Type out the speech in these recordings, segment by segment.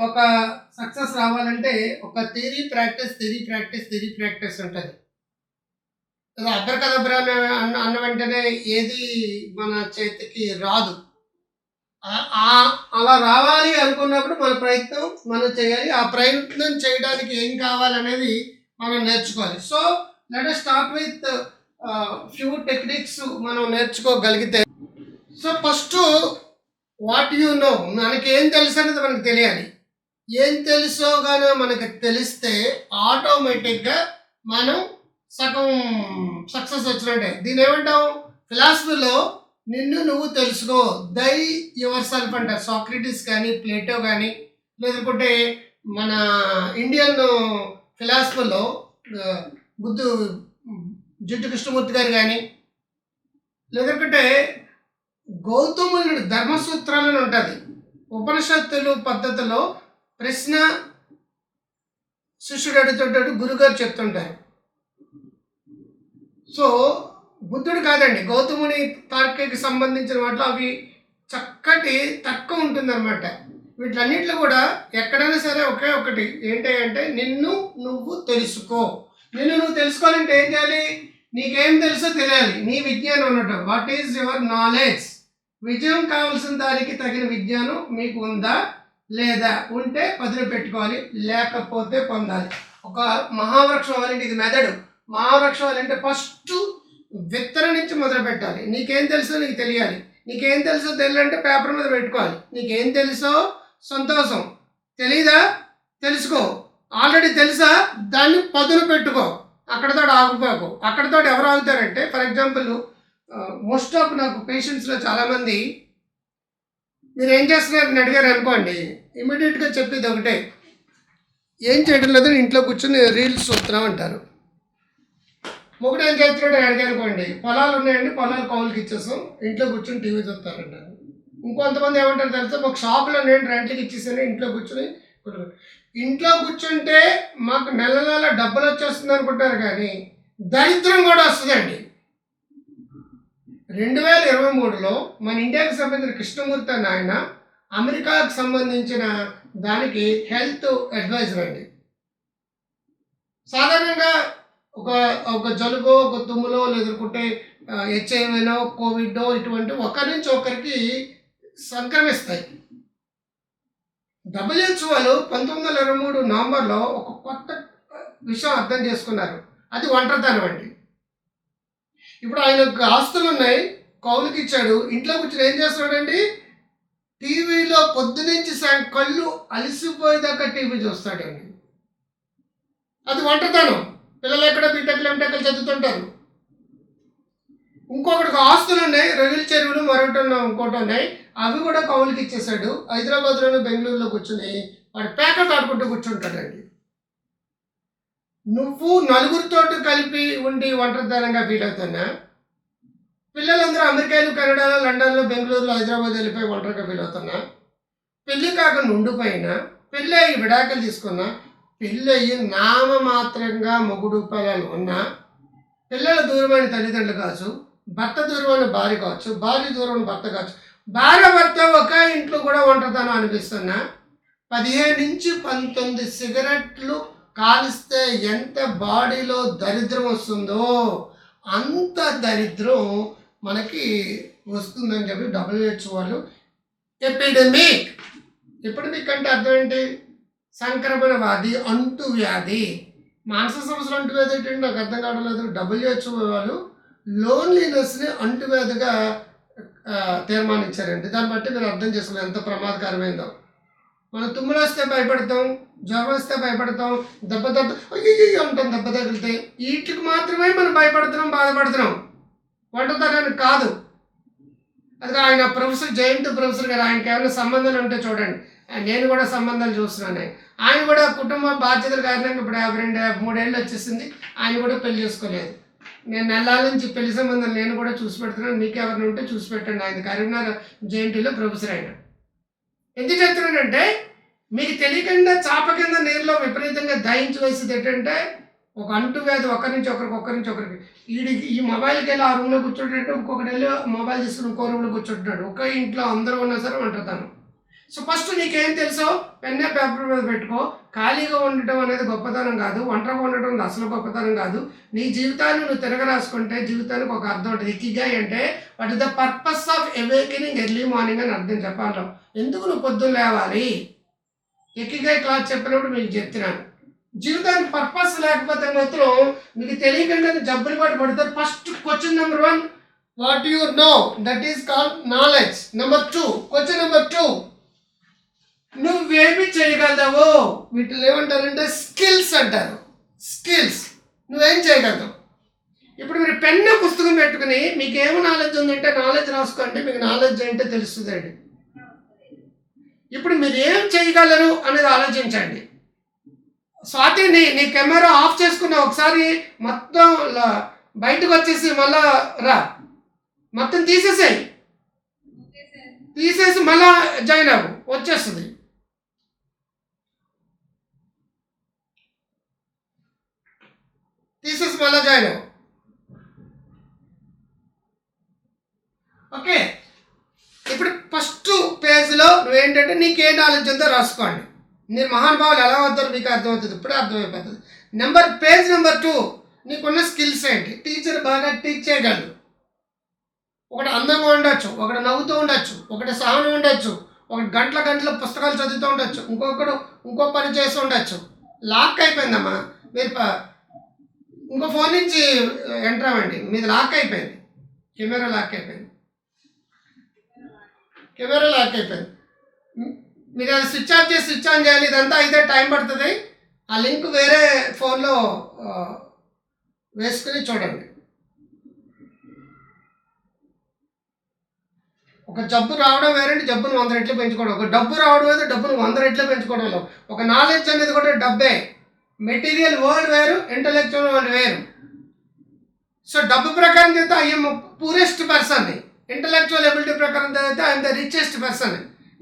ఒక సక్సెస్ రావాలంటే ఒక theory practice theory practice theory practice ఉంటుంది. అది అబ్రకదబ్ర అన్న అన్న వెంటనే ఏది మన చేతికి రాదు. అలా రావాలి అనుకున్నప్పుడు మన ప్రయత్నం మనం చేయాలి. ఆ ప్రయత్నం చేయడానికి ఏం కావాలనేది మనం నేర్చుకోవాలి. So let start with few techniques మనం నేర్చుకోగలిగితే. So first what you know మనకి ఏం తెలుసు అనేది మనకు తెలియాలి. ఏం తెలుసో కానీ మనకి తెలిస్తే ఆటోమేటిక్గా మనం సగం సక్సెస్ వచ్చినట్టే. దీని ఏమంటాం ఫిలాసఫీలో నిన్ను నువ్వు తెలుసుకో. దై యువర్ సెల్ఫ్ అంటారు. సాక్రటిస్ కానీ ప్లేటో కానీ లేదంటే మన ఇండియన్ ఫిలాసఫీలో బుద్ధు జుట్టు కృష్ణమూర్తి గారు కానీ లేదంటే గౌతముని ధర్మసూత్రాలను ఉంటుంది. ఉపనిషత్తులు పద్ధతిలో ప్రశ్న శిష్యుడు అడుగుతుంటాడు గురుగారు చెప్తుంటారు. సో బుద్ధుడు కాదండి గౌతముని తార్కికి సంబంధించిన వాటిలో అవి చక్కటి తక్కువ ఉంటుందన్నమాట. వీటన్నిటిలో కూడా ఎక్కడైనా సరే ఒకే ఒకటి ఏంటి అంటే నిన్ను నువ్వు తెలుసుకో. నిన్ను నువ్వు తెలుసుకోవాలంటే ఏం చేయాలి? నీకేం తెలుసో తెలియాలి. నీ విజ్ఞానం ఉన్నట్టు వాట్ ఈజ్ యువర్ నాలెడ్జ్ విజయం కావాల్సిన దానికి తగిన విజ్ఞానం మీకు ఉందా? లేదా ఉంటే పదులు పెట్టుకోవాలి లేకపోతే పొందాలి. ఒక మహావృక్షం అవ్వాలంటే ఇది మెదడు. మహావృక్షం అవ్వాలంటే ఫస్ట్ విత్తనం నుంచి మొదలు పెట్టాలి. నీకేం తెలుసో నీకు తెలియాలి. నీకేం తెలుసో తెలియాలంటే పేపర్ మీద పెట్టుకోవాలి. నీకేం తెలుసో సంతోషం. తెలీదా? తెలుసుకో. ఆల్రెడీ తెలుసా? దాన్ని పదును పెట్టుకో. అక్కడతో ఆగిపోకు. అక్కడతో ఎవరు ఆగుతారంటే ఫర్ ఎగ్జాంపుల్ మోస్ట్ ఆఫ్ నాకు పేషెంట్స్లో చాలామంది మీరు ఏం చేస్తున్నారని అడిగారు అనుకోండి. ఇమీడియట్గా చెప్పేది ఒకటే. ఏం చేయడం లేదు ఇంట్లో కూర్చొని రీల్స్ చూస్తున్నాం అంటారు. మొగుడు ఏం చేస్తున్నాడు అని అడిగారు అనుకోండి. పొలాలు ఉన్నాయండి పొలాలు కౌలుకి ఇచ్చేసాం ఇంట్లో కూర్చొని టీవీ చూస్తారంటారు ఇంకొంతమంది ఏమంటారు తెలుసా? మాకు షాపులో నేను రెంట్కి ఇచ్చేసాను ఇంట్లో కూర్చొని. ఇంట్లో కూర్చుంటే మాకు నెల నెల డబ్బులు వచ్చేస్తుంది అనుకుంటారు కానీ దరిద్రం కూడా వస్తుందండి. రెండు వేల ఇరవై మూడులో మన ఇండియాకి సంబంధించిన కృష్ణమూర్తి అన్న ఆయన అమెరికాకు సంబంధించిన దానికి హెల్త్ అడ్వైజర్ అండి. సాధారణంగా ఒక ఒక జలుబో ఒక తుమ్ములో లేదంటే హెచ్ఐవినో కోవిడో ఇటువంటి ఒకరి నుంచి ఒకరికి సంక్రమిస్తాయి. డబ్ల్యూహెచ్ఓలు పంతొమ్మిది వందల ఇరవై మూడు నవంబర్లో ఒక కొత్త విషయం అర్థం చేసుకున్నారు. అది ఒంటరితనం అండి. ఇప్పుడు ఆయన ఆస్తులు ఉన్నాయి. కౌలుకి ఇచ్చాడు. ఇంట్లో కూర్చొని ఏం చేస్తాడండి టీవీలో పొద్దునుంచి సాయం కళ్ళు అలసిపోయేదాకా టీవీ చూస్తాడండి. అది వంటతనం పిల్లలు ఎక్కడ బీటెక్లు ఎంటెక్లు చదువుతుంటారు. ఇంకొకటికి ఆస్తులు ఉన్నాయి. రొయ్యల చెరువులు మరొకటి ఇంకోటి ఉన్నాయి. అవి కూడా కౌలుకి ఇచ్చేసాడు హైదరాబాద్లోనే బెంగళూరులో కూర్చుని వాడు ప్యాకెట్ ఆడుకుంటూ కూర్చుంటాడండి. నువ్వు నలుగురితోటి కలిపి ఉండి ఒంటరితనంగా ఫీల్ అవుతున్నా? పిల్లలందరూ అమెరికాలో కెనడాలో లండన్లో బెంగళూరులో హైదరాబాద్ వెళ్ళిపోయి ఒంటరిగా ఫీల్ అవుతున్నా? పెళ్ళి కాకుండా ఉండిపోయినా పెళ్ళి అయ్యి విడాకులు తీసుకున్నా? పెళ్ళి అయ్యి నామమాత్రంగా మొగుడు పిల్లలు ఉన్నా? పిల్లల దూరమైన తల్లిదండ్రులు కావచ్చు భర్త దూరమైన భార్య కావచ్చు భార్య దూరమైన భర్త కావచ్చు భార్య భర్త ఒక ఇంట్లో కూడా ఒంటరితనం అనిపిస్తున్నా? పదిహేను నుంచి పంతొమ్మిది సిగరెట్లు కాలిస్తే ఎంత బాడీలో దరిద్రం వస్తుందో అంత దరిద్రం మనకి వస్తుందని చెప్పి డబ్ల్యూహెచ్ వాళ్ళు ఎపిడమిక్. ఎపిడమిక్ అంటే అర్థం ఏంటి? సంక్రమణ వ్యాధి అంటు వ్యాధి మానసిక సమస్యలు అంటు వ్యాధి ఏంటంటే నాకు అర్థం కావడం లేదు. డబ్ల్యూహెచ్ఓ వాళ్ళు లోన్లీనెస్ని అంటువ్యాధిగా వ్యాధిగా తీర్మానించారండి. దాన్ని బట్టి మీరు అర్థం చేసుకోవాలి. ఎంత ప్రమాదకరమైందో. మనం తుమ్ములు వస్తే భయపడతాం జ్వరం వస్తే భయపడతాం దెబ్బ దెబ్బ అయ్యో అంటాం దెబ్బ తగిలితే వీటికి మాత్రమే మనం భయపడుతున్నాం బాధపడుతున్నాం. వంటతనానికి కాదు. అది ఆయన ప్రొఫెసర్ జయంత్ ప్రొఫెసర్ గారు ఆయనకి ఏమైనా సంబంధాలు ఉంటే చూడండి. నేను కూడా సంబంధాలు చూస్తున్నాను. ఆయన కూడా కుటుంబ బాధ్యతల కారణంగా ఇప్పుడు యాభై రెండు యాభై మూడేళ్ళు వచ్చేసింది. ఆయన కూడా పెళ్ళి చేసుకోలేదు. నేను నెలల నుంచి పెళ్ళి సంబంధం నేను కూడా చూసి పెడుతున్నాను. మీకు ఎవరిని ఉంటే చూసి పెట్టండి. ఆయన కరీంనగర్ జేఎన్టీలో ప్రొఫెసర్ అయినా. ఎందుకు చెప్తున్నానంటే మీకు తెలియకుండా చాప కింద నీరులో విపరీతంగా దయించి వేసేది ఏంటంటే ఒక అంటువ్యాధి ఒకరి నుంచి ఒకరికి ఒకరి నుంచి ఒకరికి. వీడి ఈ మొబైల్కి వెళ్ళి ఆ రూమ్లో కూర్చుంటే ఇంకొకటి వెళ్ళి మొబైల్ తీసుకుని ఇంకో రూమ్లో కూర్చుంటున్నాడు. ఒక ఇంట్లో అందరూ ఉన్నా సరే ఉంటుతాను సో ఫస్ట్ నీకేం తెలుసో? పెన్నే పేపర్ మీద పెట్టుకో. ఖాళీగా ఉండటం అనేది గొప్పతనం కాదు. ఒంటరిగా ఉండటం అసలు గొప్పతనం కాదు. నీ జీవితాన్ని నువ్వు తిరగరాసుకుంటే జీవితానికి ఒక అర్థం ఉంటుంది. ఇక్కిగాయ్ అంటే what is the purpose of awakening early morning అని అర్థం చెప్పాలి ఎందుకు నువ్వు పొద్దున్న లేవాలి? ఎక్కిగాయ్ క్లాస్ చెప్పినప్పుడు మీకు చెప్తున్నాను. జీవితానికి పర్పస్ లేకపోతే మాత్రం మీకు తెలియకుండా జబ్బులు పడి పడతారు first question number one what you know that is called knowledge number two question number two నువ్వేమి చేయగలవు? వీటిని ఏమంటారంటే స్కిల్స్ అంటారు. స్కిల్స్. నువ్వేం చేయగలవు? ఇప్పుడు మీరు పెన్ను పుస్తకం పెట్టుకుని మీకు ఏమి నాలెడ్జ్ ఉందంటే నాలెడ్జ్ రాసుకోండి మీకు నాలెడ్జ్ ఏంటో తెలుస్తుందండి. ఇప్పుడు మీరు ఏం చేయగలరు అనేది ఆలోచించండి. స్వాతి నీ నీ కెమెరా ఆఫ్ చేసుకున్న ఒకసారి మొత్తం బయటకు వచ్చేసి మళ్ళా రా. మొత్తం తీసేసాయి. తీసేసి మళ్ళా జాయిన్ అవ్వు. వచ్చేస్తుంది. తీసేసి మళ్ళీ జాయిన్ అవ్వు ఓకే ఇప్పుడు ఫస్ట్ పేజ్లో నువ్వేంటంటే నీకే నాలెడ్జ్ ఉందో రాసుకోండి. నేను మహానుభావులు ఎలా అవుతారు మీకు అర్థమవుతుంది. ఇప్పుడే అర్థమైపోతుంది. నెంబర్ పేజ్ నెంబర్ టూ నీకున్న స్కిల్స్ ఏంటి? టీచర్ బాగా టీచ్ చేయగలరు ఒకటి అందంగా ఉండొచ్చు ఒకటి నవ్వుతూ ఉండొచ్చు ఒకటి సహనం ఉండొచ్చు ఒకటి గంటల గంటల పుస్తకాలు చదువుతూ ఉండొచ్చు ఇంకొకడు ఇంకో పని చేస్తూ ఉండొచ్చు. లాక్ అయిపోయిందమ్మా. మీరు ఇంకో ఫోన్ నుంచి ఎంటర్ అవ్వండి. మీది లాక్ అయిపోయింది. కెమెరా లాక్ అయిపోయింది. కెమెరా లాక్ అయిపోయింది. మీరు అది స్విచ్ ఆఫ్ చేసి స్విచ్ ఆన్ చేయాలి. ఇదంతా అయితే టైం పడుతుంది. ఆ లింక్ వేరే ఫోన్లో వేసుకుని చూడండి. ఒక జబ్బు రావడం వేరండి. జబ్బును వంద రెట్లు పెంచుకోవడం. ఒక డబ్బు రావడం అయితే డబ్బును వంద రెట్లు పెంచుకోవడంలో. ఒక నాలెడ్జ్ అనేది కూడా డబ్బే. మెటీరియల్ వరల్డ్ వేరు ఇంటలెక్చువల్ వరల్డ్ వేరు. సో డబ్బు ప్రకారం చేస్తే I'm purest person intellectual ability ప్రకారం చదివితే ఐఎమ్ ద రిచెస్ట్ పర్సన్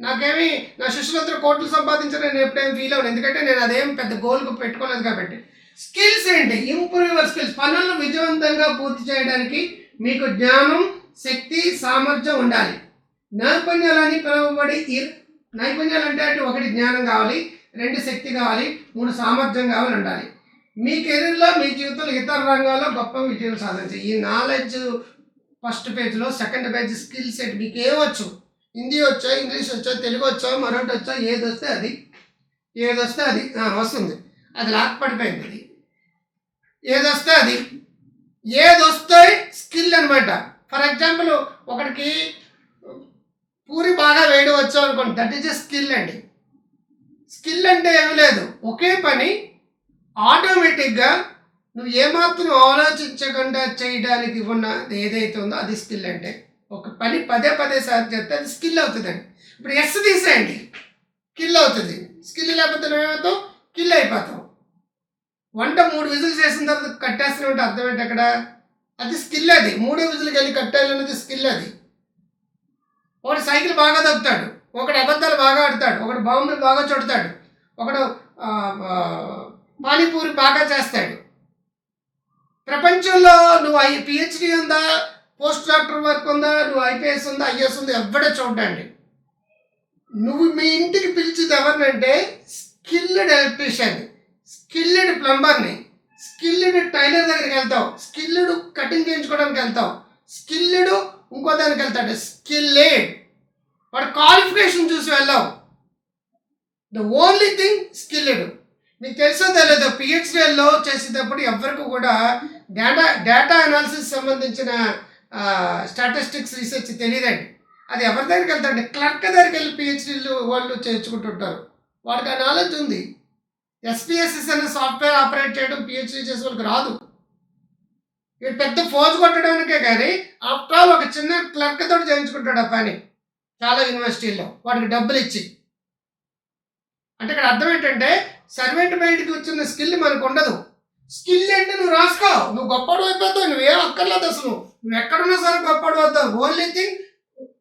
నాకేమి నా శిష్యులందరూ కోట్లు సంపాదించిన నేను ఎప్పుడేం ఫీల్ అవ్వను. ఎందుకంటే నేను అదేం పెద్ద గోల్కు పెట్టుకోలేదు కాబట్టి. స్కిల్స్ ఏంటి? ఇంప్రూవ్ యువర్ స్కిల్స్ పనులను విజయవంతంగా పూర్తి చేయడానికి మీకు జ్ఞానం శక్తి సామర్థ్యం ఉండాలి. నైపుణ్యాలని పిలువబడి నైపుణ్యాలు అంటే అంటే ఒకటి జ్ఞానం కావాలి. రెండు శక్తి కావాలి మూడు సామర్థ్యం కావాలి ఉండాలి. మీ కెరీర్లో మీ జీవితంలో ఇతర రంగాల్లో గొప్ప విజయం సాధించి ఈ నాలెడ్జ్ ఫస్ట్ పేజ్లో సెకండ్ పేజ్ స్కిల్ సెట్ మీకు ఏమొచ్చు హిందీ వచ్చా ఇంగ్లీష్ వచ్చా తెలుగు వచ్చా మరొకటి వచ్చా ఏది వస్తే అది. ఏది వస్తే అది. వస్తుంది. అది లాక్ పడిపోయింది అది. ఏది వస్తే అది. ఏది వస్తే స్కిల్ అనమాట ఫర్ ఎగ్జాంపుల్ ఒకటికి పూరి బాగా వేయడం వచ్చు అనుకోండి దట్ ఈజ్ ఎ స్కిల్ అండి. స్కిల్ అంటే ఏమీ లేదు. ఒకే పని ఆటోమేటిక్గా నువ్వు ఏమాత్రం ఆలోచించకుండా చేయడానికి ఉన్న ఏదైతే ఉందో అది స్కిల్ అంటే. ఒక పని పదే పదే సార్లు చేస్తే అది స్కిల్ అవుతుందండి. ఇప్పుడు ఎస్ తీసేయండి. కిల్ అవుతుంది. స్కిల్ లేకపోతే ఏమవుతాం కిల్ అయిపోతాం వంట మూడు విజులు చేసిన తర్వాత కట్టేస్తున్నట్టు అర్థం ఏంటి అక్కడ? అది స్కిల్ అది. మూడు విజిల్కి వెళ్ళి కట్టాలన్నది స్కిల్ అది. వాడు సైకిల్ బాగా దొక్కుతాడు ఒకడు అబద్ధాలు బాగా ఆడతాడు ఒకడు బాంబులు బాగా చుడతాడు ఒకడు పానీపూరి బాగా చేస్తాడు. ప్రపంచంలో నువ్వు ఐ పిహెచ్డి ఉందా పోస్ట్ డాక్టర్ వర్క్ ఉందా నువ్వు ఐపీఎస్ ఉందా ఐఎస్ ఉందా ఎవ్వడే చూడండి నువ్వు మీ ఇంటికి పిలిచేది ఎవరినంటే స్కిల్డ్ ఎలక్ట్రీషియన్ స్కిల్డ్ ప్లంబర్ని. స్కిల్డ్ టైలర్ దగ్గరికి వెళ్తావు స్కిల్డ్ కటింగ్ చేయించుకోవడానికి వెళ్తావు స్కిల్డ్ ఇంకో దానికి వెళ్తాడు స్కిల్లేడ్ వాడు క్వాలిఫికేషన్ చూసి వెళ్ళావు. ద ఓన్లీ థింగ్ స్కిల్డ్ మీకు తెలుసో తెలియదు పిహెచ్డిఎల్లో చేసేటప్పుడు ఎవరికి కూడా డేటా డేటా అనాలిసిస్ సంబంధించిన స్టాటిస్టిక్స్ రీసెర్చ్ తెలియదండి. అది ఎవరి దగ్గరికి వెళ్తారండి క్లర్క్ దగ్గరికి వెళ్ళి పిహెచ్డీలు వాళ్ళు చేర్చుకుంటుంటారు వాడికి ఆ నాలెడ్జ్ ఉంది. ఎస్పీఎస్ఎస్ అనే సాఫ్ట్వేర్ ఆపరేట్ చేయడం పిహెచ్డీ చేసే వాళ్ళకి రాదు. వీడు పెద్ద ఫోజ్ కొట్టడానికే కానీ ఆఫ్టర్ ఆల్ ఒక చిన్న క్లర్క్ తోటి చేయించుకుంటాడు ఆ పని. చాలా యూనివర్సిటీల్లో వాటికి డబ్బులు ఇచ్చి. అంటే ఇక్కడ అర్థం ఏంటంటే సర్వెంట్ బయటికి వచ్చిన స్కిల్ మనకు ఉండదు. స్కిల్ అంటే నువ్వు రాసుకో. నువ్వు గొప్పడు అయిపోతావు నువ్వేం అక్కర్లేదు అసలు నువ్వు. ఎక్కడున్నా సరే గొప్పడు అవుతావు. ఓన్లీ థింగ్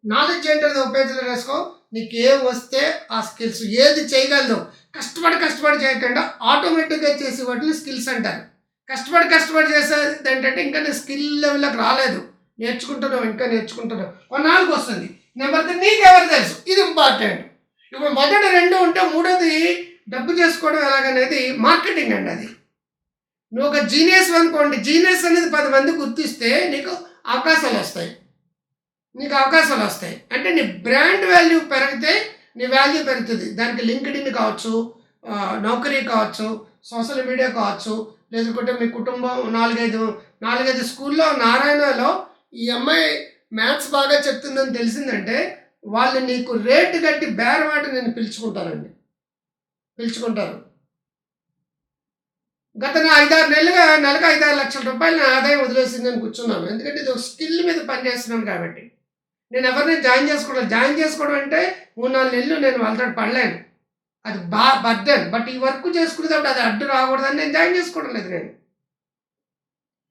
నాలెడ్జ్ ఏంటనేది ఉపయోగించడం రాసుకో. నీకు ఏం వస్తే ఆ స్కిల్స్ ఏది చేయగలదు. కష్టపడి కష్టపడి చేయకుండా ఆటోమేటిక్గా చేసే వాటిని స్కిల్స్ అంటారు. కష్టపడి కష్టపడి చేసేది ఏంటంటే ఇంకా నేను స్కిల్ లెవెల్లోకి రాలేదు. నేర్చుకుంటున్నావు ఇంకా నేర్చుకుంటున్నావు. కొన్నాళ్ళకి వస్తుంది. నెంబర్ త్రీ నీకు తెలుసు? ఇది ఇంపార్టెంట్ ఇప్పుడు మొదటి రెండు ఉంటే మూడోది డబ్బు చేసుకోవడం ఎలాగనేది మార్కెటింగ్ అండి అది. నువ్వు ఒక జీనియస్ అనుకోండి జీనియస్ అనేది పది మంది గుర్తిస్తే నీకు అవకాశాలు వస్తాయి. నీకు అవకాశాలు వస్తాయి. అంటే నీ బ్రాండ్ వాల్యూ పెరిగితే నీ వాల్యూ పెరుగుతుంది. దానికి లింక్డ్ఇన్ కావచ్చు నౌకరీ కావచ్చు సోషల్ మీడియా కావచ్చు లేదంటే మీ కుటుంబం నాలుగైదు నాలుగైదు స్కూల్లో నారాయణలో ఈ అమ్మాయి మ్యాథ్స్ బాగా చెప్తుందని తెలిసిందంటే వాళ్ళు నీకు రేటు కట్టి బేరమాట నేను పిలుచుకుంటానండి పిలుచుకుంటారు. గత ఐదారు నెలలుగా నెలకు ఐదారు లక్షల రూపాయలు నా ఆదాయం వదిలేసిందని కూర్చున్నాను. ఎందుకంటే ఇది ఒక స్కిల్ మీద పనిచేస్తున్నాను కాబట్టి. నేను ఎవరిని జాయిన్ చేసుకోవడం జాయిన్ చేసుకోవడం అంటే మూడు నాలుగు నెలలు నేను వాళ్ళతో పడలేను. అది బా బర్డన్. బట్ ఈ వర్క్ చేసుకునేటప్పుడు అది అడ్డు రాకూడదని నేను జాయిన్ చేసుకోవడం లేదు నేను.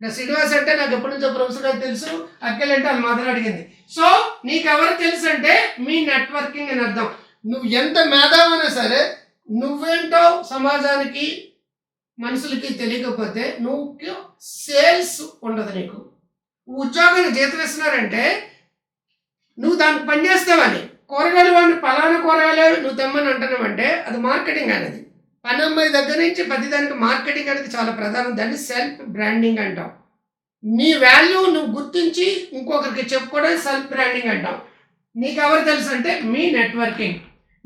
నా శ్రీనివాస్ అంటే నాకు ఎప్పటి నుంచో ప్రొఫెసర్ గారు తెలుసు అక్కలు అంటే వాళ్ళు మొదలు అడిగింది. సో నీకు ఎవరు తెలుసు అంటే మీ నెట్వర్కింగ్ అని అర్థం. నువ్వు ఎంత మేధావైనా సరే నువ్వేంటో సమాజానికి మనుషులకి తెలియకపోతే నువ్వు సేల్స్ ఉండదు నీకు. ఉద్యోగాన్ని జీతం ఇస్తున్నారంటే నువ్వు దానికి పని చేస్తావని కూరగాయలు వాడిని పలానా కూరగాయలు నువ్వు తెమ్మని అంటున్నావంటే అది మార్కెటింగ్ అనేది. పని అమ్మాయి దగ్గర నుంచి ప్రతిదానికి మార్కెటింగ్ అనేది చాలా ప్రధానం. దాన్ని సెల్ఫ్ బ్రాండింగ్ అంటాం. నీ వాల్యూ నువ్వు గుర్తించి ఇంకొకరికి చెప్పుకోవడం సెల్ఫ్ బ్రాండింగ్ అంటాం. నీకు ఎవరు తెలుసు అంటే మీ నెట్వర్కింగ్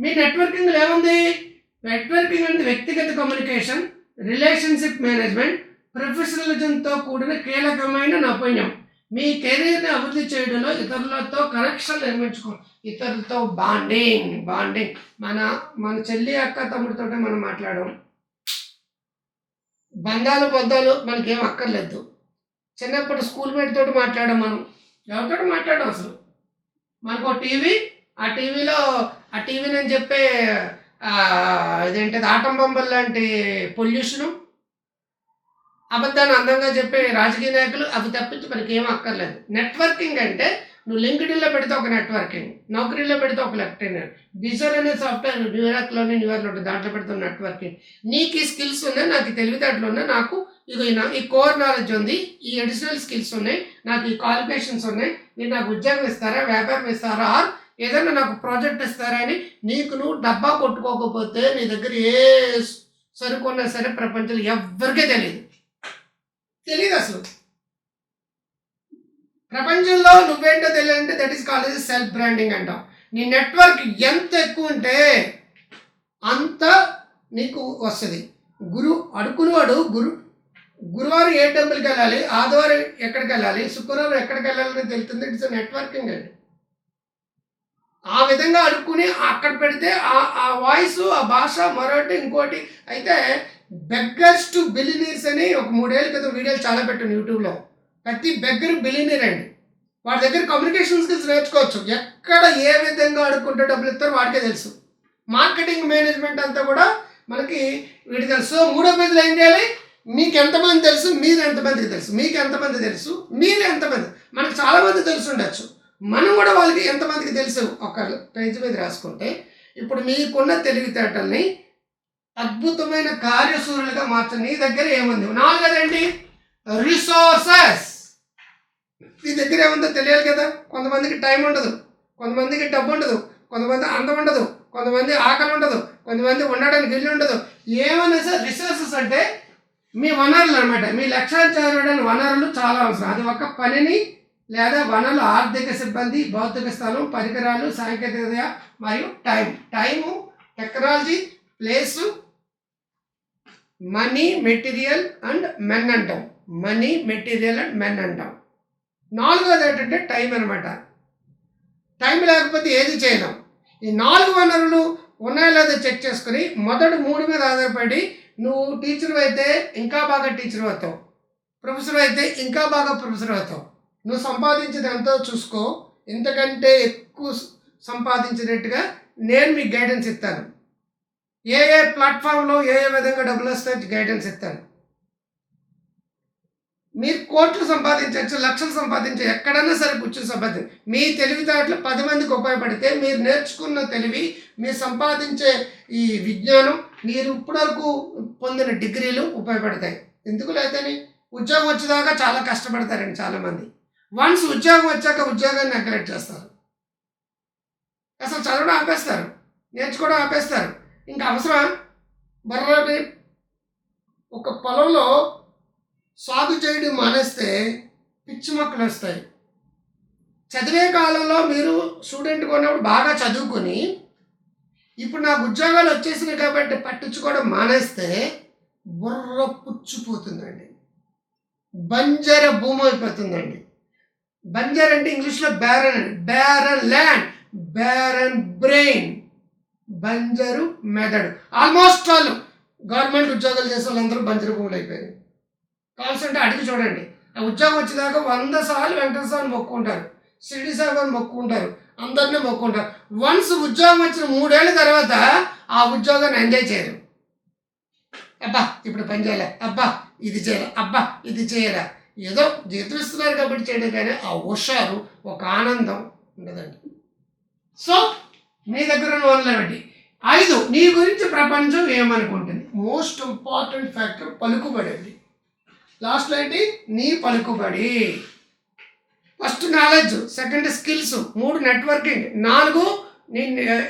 మీ నెట్వర్కింగ్లో ఏముంది? నెట్వర్కింగ్ అనేది వ్యక్తిగత కమ్యూనికేషన్ రిలేషన్షిప్ మేనేజ్మెంట్ ప్రొఫెషనలిజంతో కూడిన కీలకమైన నైపుణ్యం. మీ కెరీర్ని అభివృద్ధి చేయడంలో ఇతరులతో కనెక్షన్ నిర్మించుకో ఇతరులతో బాండింగ్ బాండింగ్ మన మన చెల్లి అక్క తమ్ముడితో మనం మాట్లాడడం. బంధాలు బొద్దాలు మనకేం అక్కర్లేదు. చిన్నప్పుడు స్కూల్ మేట్ తోటి మాట్లాడడం మనం. ఎవరితో మాట్లాడడం అసలు? మనకు ఒక టీవీ ఆ టీవీలో ఆ టీవీ నేను చెప్పే ఆ, ఇదేంటిది ఆటం బొమ్మలు లాంటి పొల్యూషను అబద్ధాన్ని అందంగా చెప్పే రాజకీయ నాయకులు అవి తప్పించి మనకి ఏం అక్కర్లేదు. నెట్వర్కింగ్ అంటే నువ్వు లింక్డ్ఇన్లో పెడితే ఒక నెట్వర్కింగ్ నౌకరీలో పెడితే ఒక నెట్వర్కింగ్ బిజర్ అనే సాఫ్ట్వేర్ న్యూయార్క్లోని న్యూయార్క్లో ఉంటుంది దాంట్లో పెడుతున్న నెట్వర్కింగ్ నీకు ఈ స్కిల్స్ ఉన్నాయి నాకు ఈ తెలివితేటలు ఉన్నాయి నాకు ఇది ఈ కోర్ నాలెడ్జ్ ఉంది ఈ అడిషనల్ స్కిల్స్ ఉన్నాయి నాకు ఈ క్వాలిఫికేషన్స్ ఉన్నాయి మీరు నాకు ఉద్యోగం ఇస్తారా వ్యాపారం ఇస్తారా ఆర్ ఏదైనా నాకు ప్రాజెక్ట్ ఇస్తారా అని నీకు నువ్వు డబ్బా కొట్టుకోకపోతే నీ దగ్గర ఏ సరుకున్నా సరే ప్రపంచంలో ఎవరికీ తెలియదు. తెలియదు అసలు. ప్రపంచంలో నువ్వేంటో తెలియాలంటే that is college self branding అంట. నీ నెట్వర్క్ ఎంత ఎక్కువ ఉంటే అంత నీకు వస్తుంది. గురు అడుకునేవాడు గురు గురువారం ఏ టెంపుల్కి వెళ్ళాలి ఆదివారం ఎక్కడికి వెళ్ళాలి శుక్రవారం ఎక్కడికి వెళ్ళాలని తెలుస్తుంది. ఇట్స్ నెట్వర్కింగ్ అండి ఆ విధంగా అడుక్కుని అక్కడ పెడితే ఆ ఆ వాయిస్ ఆ భాష మరొకటి ఇంకోటి అయితే బెగ్గర్స్ టు బిలినీర్స్ అని ఒక మూడేళ్ళ క్రితం వీడియోలు చాలా పెట్టాను యూట్యూబ్లో. ప్రతి బెగ్గర్ బిలినీర్ అండి. వాడి దగ్గర కమ్యూనికేషన్ స్కిల్స్ నేర్చుకోవచ్చు. ఎక్కడ ఏ విధంగా అడుక్కుంటే డబ్బులు ఇస్తారో వాడికే తెలుసు. మార్కెటింగ్ మేనేజ్మెంట్ అంతా కూడా మనకి వీడి తెలుసు. సో మూడో పేజీలు ఏం చేయాలి? మీకు ఎంతమంది తెలుసు? మీరు ఎంతమందికి తెలుసు? మీకు ఎంతమంది తెలుసు? మీరు ఎంతమంది? మనకు చాలామంది తెలుసు ఉండొచ్చు. మనం కూడా వాళ్ళకి ఎంతమందికి తెలుసు? ఒక పేజీ మీద రాసుకుంటే ఇప్పుడు మీకున్న తెలివితేటల్ని అద్భుతమైన కార్యసూరులుగా మార్చండి నీ దగ్గర ఏముంది? నాలుగోదండి రిసోర్సెస్ నీ దగ్గర ఏముందో తెలియాలి కదా? కొంతమందికి టైం ఉండదు. కొంతమందికి డబ్బు ఉండదు. కొంతమంది అందం ఉండదు. కొంతమంది ఆకలి ఉండదు. కొంతమంది ఉండడానికి ఇల్లు ఉండదు. ఏమైనా సార్ రిసోర్సెస్ అంటే మీ వనరులు అనమాట మీ లక్ష్యాన్ని చేరడానికి వనరులు చాలా అవసరం. అది ఒక పనిని లేదా వనరులు ఆర్థిక సిబ్బంది భౌతిక స్థలం పరికరాలు సాంకేతికత మరియు time time technology place money material and men అంటాం మనీ మెటీరియల్ అండ్ మెన్ అంటాం నాలుగోది ఏంటంటే టైం అనమాట టైం లేకపోతే ఏది చేయలేం. ఈ నాలుగు వనరులు ఉన్నాయో లేదో చెక్ చేసుకుని మొదటి మూడు మీద ఆధారపడి నువ్వు టీచర్ అయితే ఇంకా బాగా టీచర్ అవుతావు. ప్రొఫెసర్ అయితే ఇంకా బాగా ప్రొఫెసర్ అవుతావు. నువ్వు సంపాదించేది ఎంతో చూసుకో. ఇంతకంటే ఎక్కువ సంపాదించినట్టుగా నేను మీకు గైడెన్స్ ఇస్తాను. ఏ ఏ ప్లాట్ఫామ్లో ఏ ఏ విధంగా డబ్బులు వస్తాయి గైడెన్స్ ఇస్తాను మీరు కోట్లు సంపాదించవచ్చు లక్షలు సంపాదించవచ్చు ఎక్కడైనా సరే కూర్చొని సంపాదించు మీ తెలివితేటలు పది మందికి ఉపయోగపడితే మీరు నేర్చుకున్న తెలివి మీరు సంపాదించే ఈ విజ్ఞానం మీరు ఇప్పటివరకు పొందిన డిగ్రీలు ఉపయోగపడతాయి. ఎందుకు లేదని? ఉద్యోగం వచ్చేదాకా చాలా కష్టపడతారండి చాలామంది. వన్స్ ఉద్యోగం వచ్చాక ఉద్యోగాన్ని నెగ్లెక్ట్ చేస్తారు. అసలు చదవడం ఆపేస్తారు నేర్చుకోవడం ఆపేస్తారు. ఇంకా అవసరం? బర్రని ఒక పొలంలో సాగు చేయడం మానేస్తే పిచ్చి మొక్కలు వస్తాయి. చదివే కాలంలో మీరు స్టూడెంట్ కొన్నప్పుడు బాగా చదువుకొని ఇప్పుడు నాకు ఉద్యోగాలు వచ్చేసినాయి కాబట్టి పట్టించుకోవడం మానేస్తే బుర్ర పుచ్చిపోతుందండి. బంజర భూమి అయిపోతుందండి. బంజర్ అంటే ఇంగ్లీష్లో బ్యారన్ అండి బ్యారన్ ల్యాండ్ బ్యారన్ బ్రెయిన్ బంజరు మెదడు. ఆల్మోస్ట్ ఆల్ గవర్నమెంట్ ఉద్యోగాలు చేసే వాళ్ళందరూ బంజరు భూములు అయిపోయారు. కావాల్సింటే అడిగి చూడండి. ఆ ఉద్యోగం వచ్చేదాకా వంద సార్లు వెంకటేశ్వర మొక్కుంటారు షిరిడి సాయిబాబు మొక్కుంటారు అందరినీ మొక్కుంటారు వన్స్ ఉద్యోగం వచ్చిన మూడేళ్ళ తర్వాత ఆ ఉద్యోగాన్ని ఎంజాయ్ చేయరు. అబ్బా ఇప్పుడు పని చేయాలి? అబ్బా ఇది చేయాలి? అబ్బా ఇది చేయలే? ఏదో జీతం ఇస్తున్నారు కాబట్టి చేయడం కానీ ఆ హుషారు ఒక ఆనందం ఉండదండి. సో మీ దగ్గర ఉన్న ఐదు నీ గురించి ప్రపంచం ఏమనుకుంటుంది? మోస్ట్ ఇంపార్టెంట్ ఫ్యాక్టర్ పలుకుబడి అండి లాస్ట్లో ఏంటి? నీ పలుకుబడి. ఫస్ట్ నాలెడ్జ్ సెకండ్ స్కిల్స్ మూడు నెట్వర్కింగ్ నాలుగు నీ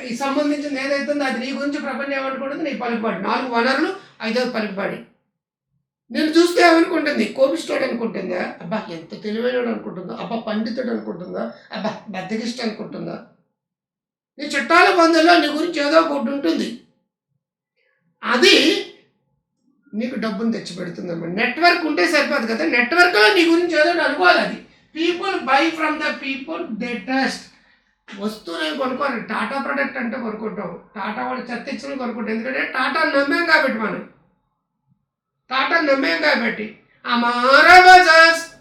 ఈ సంబంధించింది ఏదైతుందో అది నీ గురించి ప్రపంచం ఏమనుకుంటుంది? నీ పలుకుబడి. నాలుగు వనరులు ఐదవ పలుకుబడి. నేను చూస్తే ఏమనుకుంటుంది? కోపిస్తాడు అనుకుంటుందా? అబ్బా ఎంత తెలివైనడు అనుకుంటుందా? అబ్బా పండితుడు అనుకుంటుందా? అబ్బా బద్దగిష్ట అనుకుంటుందా? నీ చుట్టాల బంధువుల్లో నీ గురించి ఏదో ఒకటి ఉంటుంది. అది నీకు డబ్బును తెచ్చిపెడుతుంది నెట్వర్క్ ఉంటే సరిపోదు కదా. నెట్వర్క్లో నీ గురించి ఏదో అనుకోవాలి అది. People buy from the people they trust వస్తువులు కొనుక్కోవాలి కొనుక్కోరు. టాటా ప్రొడక్ట్ అంటే కొనుక్కుంటాం. టాటా వాళ్ళు చెత్త ఇచ్చిన కొనుక్కుంటాం. ఎందుకంటే టాటా నమ్మేం కాబట్టి మనం. టాటా నమ్మేం కాబట్టి. అమారా బజాజ్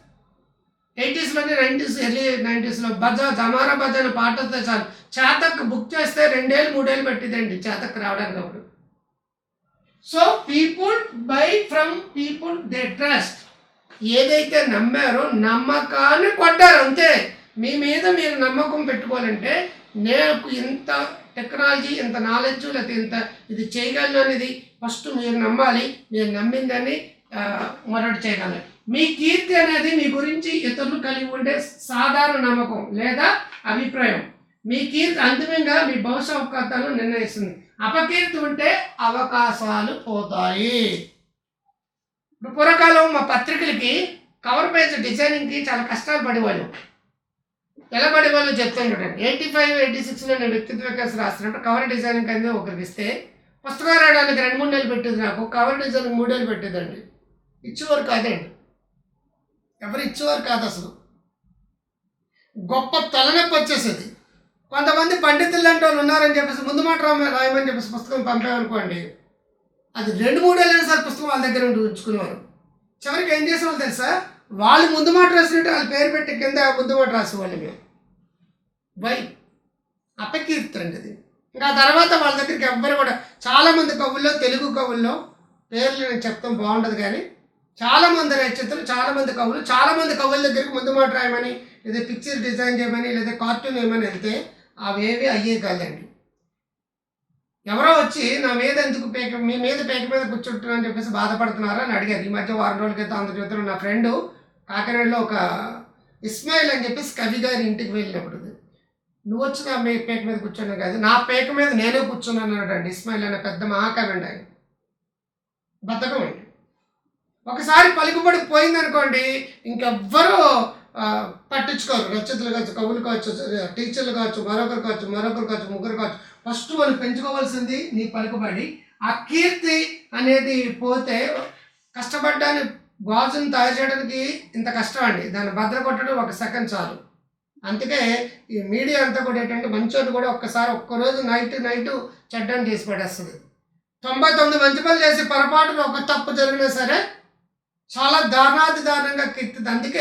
ఎయిటీస్లోనే నైంటీస్ ఎర్లీ నైంటీస్లో బజాజ్ అమారా బజాజ్ అనే పాట వస్తే చాలు. చేతక్ బుక్ చేస్తే రెండేళ్ళు మూడేళ్ళు పట్టిందండి చేతక్ రావడానికి అప్పుడు. So people buy from people they trust ఏదైతే నమ్మారో నమ్మకాన్ని కొట్టారు అంతే. మీ మీద మీరు నమ్మకం పెట్టుకోవాలంటే నేను ఇంత టెక్నాలజీ ఇంత నాలెడ్జ్ లేకపోతే ఇంత ఇది చేయగలను అనేది ఫస్ట్ మీరు నమ్మాలి. మీరు నమ్మిందని ఆ, మరొకటి చేయగలరు మీ కీర్తి అనేది మీ గురించి ఇతరులు కలిగి ఉండే సాధారణ నమ్మకం లేదా అభిప్రాయం. మీ కీర్తి అంతిమంగా మీ భవిష్య అవకాశాలను నిర్ణయిస్తుంది. అపకీర్తి ఉంటే అవకాశాలు పోతాయి. ఇప్పుడు పూర్వకాలం మా పత్రికలకి కవర్ పేజ్ డిజైనింగ్కి చాలా కష్టాలు పడేవాళ్ళు. ఎలా పడేవాళ్ళు చెప్తాను చూడండి. ఎయిటీ ఫైవ్ ఎయిటీ సిక్స్లో నేను వ్యక్తిత్వ వికాసం రాస్తున్నట్టు కవర్ డిజైనింగ్ అనేది ఒకరికి ఇస్తే పుస్తకం రాయడానికి రెండు మూడు నెలలు పెట్టేది నాకు కవర్ డిజైనింగ్ మూడు నెలలు పెట్టేదండి. ఇచ్చేవారు కాదండి. ఎవరు ఇచ్చేవారు కాదు అసలు. గొప్ప తలనొప్పి వచ్చేసేది. కొంతమంది పండితులు లాంటి వాళ్ళు ఉన్నారని చెప్పేసి ముందు మాట రామ- రాయమని చెప్పేసి పుస్తకం పంపామనుకోండి అది రెండు మూడేళ్ళైనా సార్ పుస్తకం వాళ్ళ దగ్గర ఉండి ఉంచుకునేవారు. చివరికి ఏం చేసేవాళ్ళు తెలుసా? వాళ్ళు ముందు మాట రాసినట్టు వాళ్ళ పేరు పెట్టి కింద ముందు మాట రాసేవాళ్ళు మేము. వై అపకీర్తండి అది. ఇంకా ఆ తర్వాత వాళ్ళ దగ్గరికి ఎవ్వరు కూడా చాలామంది కవుల్లో తెలుగు కవుల్లో పేర్లు నేను చెప్తాం బాగుండదు కానీ చాలామంది రచయితలు చాలామంది కవులు చాలామంది కవుల దగ్గరికి ముందు మాట రాయమని లేదా పిక్చర్ డిజైన్ చేయమని లేదా కార్టూన్ వేయమని వెళ్తే అవేవి అయ్యే కాదండి ఎవరో వచ్చి నా మీద ఎందుకు పేక మీ మీద పేక మీద కూర్చుంటున్నా అని చెప్పేసి బాధపడుతున్నారా అని అడిగారు. ఈ మధ్య వారం రోజుల క్రితం ఆంధ్రజ్యోతిలో నా ఫ్రెండ్ కాకినాడలో ఒక ఇస్మాయిల్ అని చెప్పేసి కవి గారి ఇంటికి వెళ్ళినప్పుడు నువ్వు వచ్చి నా మీ పేక మీద కూర్చున్నావు కాదు నా పేక మీద నేనే కూర్చున్నాను అన్నాడు ఇస్మాయిల్ అనే పెద్ద మహాకవి అండి ఆయన. బద్ధకం అండి. ఒకసారి పలుకుబడి పోయిందనుకోండి ఇంకెవ్వరూ పట్టించుకోరు. రచయితలు కావచ్చు కవులు కావచ్చు టీచర్లు కావచ్చు మరొకరు కావచ్చు మరొకరు కావచ్చు ముగ్గురు కావచ్చు. ఫస్ట్ వాళ్ళు పెంచుకోవాల్సింది నీ పలుకుబడి. ఆ కీర్తి అనేది పోతే కష్టపడ్డాన్ని గాజును తయారు చేయడానికి ఇంత కష్టం అండి. దాన్ని భద్ర కొట్టడం ఒక సెకండ్ చాలు. అందుకే ఈ మీడియా అంతా కూడా ఏంటంటే మంచోని కూడా ఒక్కసారి ఒక్కరోజు నైట్ నైట్ చెడ్డని చేసి పడేస్తుంది. తొంభై తొమ్మిది మంచి పనులు చేసి పొరపాటున ఒక తప్పు జరిగినా సరే చాలా దారుణాతి దారుణంగా కీర్తి అందుకే